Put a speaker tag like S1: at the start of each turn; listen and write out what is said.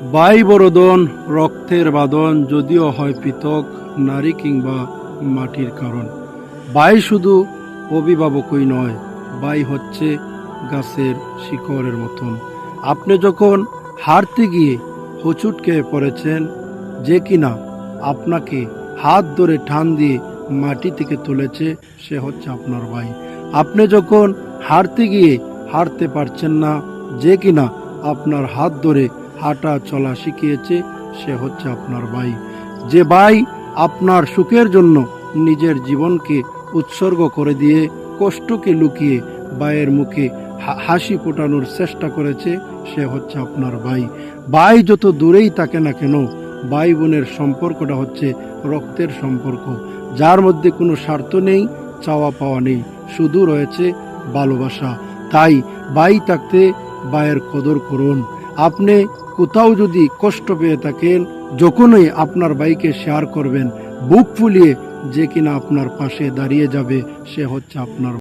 S1: By বরদন রক্তের বাদন যদিও হয় পৃথক নারী কিংবা মাটির কারণ। বাই শুধু অভিভাবকই নয় বাই হচ্ছে গাছের শিকড়ের মতন। আপনি যখন হারতে গিয়ে হোঁচট খেয়ে পড়েছেন যে কিনা আপনাকে হাত ধরে টান দিয়ে মাটি থেকে তুলেছে, সে হচ্ছে আপনার ভাই আপনি যখন হারতে গিয়ে হারতে পারছেন না যে কিনা আপনার হাত ধরে হাঁটা চলা শিখিয়েছে, সে হচ্ছে আপনার ভাই। যে ভাই আপনার সুখের জন্য নিজের জীবনকে উৎসর্গ করে দিয়ে কষ্টকে লুকিয়ে ভাইয়ের মুখে হাসি ফোটানোর চেষ্টা করেছে, সে হচ্ছে আপনার ভাই। ভাই যত দূরেই থাকে না কেন, ভাই বোনের সম্পর্কটা হচ্ছে রক্তের সম্পর্ক। যার মধ্যে কোনো স্বার্থ নেই, চাওয়া পাওয়া নেই, শুধু রয়েছে ভালোবাসা। তাই ভাই থাকতে ভাইয়ের কদর করুন। আপনি কোথাও যদি কষ্ট পেয়ে থাকেন, যখনই আপনার বাইকে শেয়ার করবেন, বুক ফুলিয়ে যে কিনা আপনার পাশে দাঁড়িয়ে যাবে, সে হচ্ছে আপনার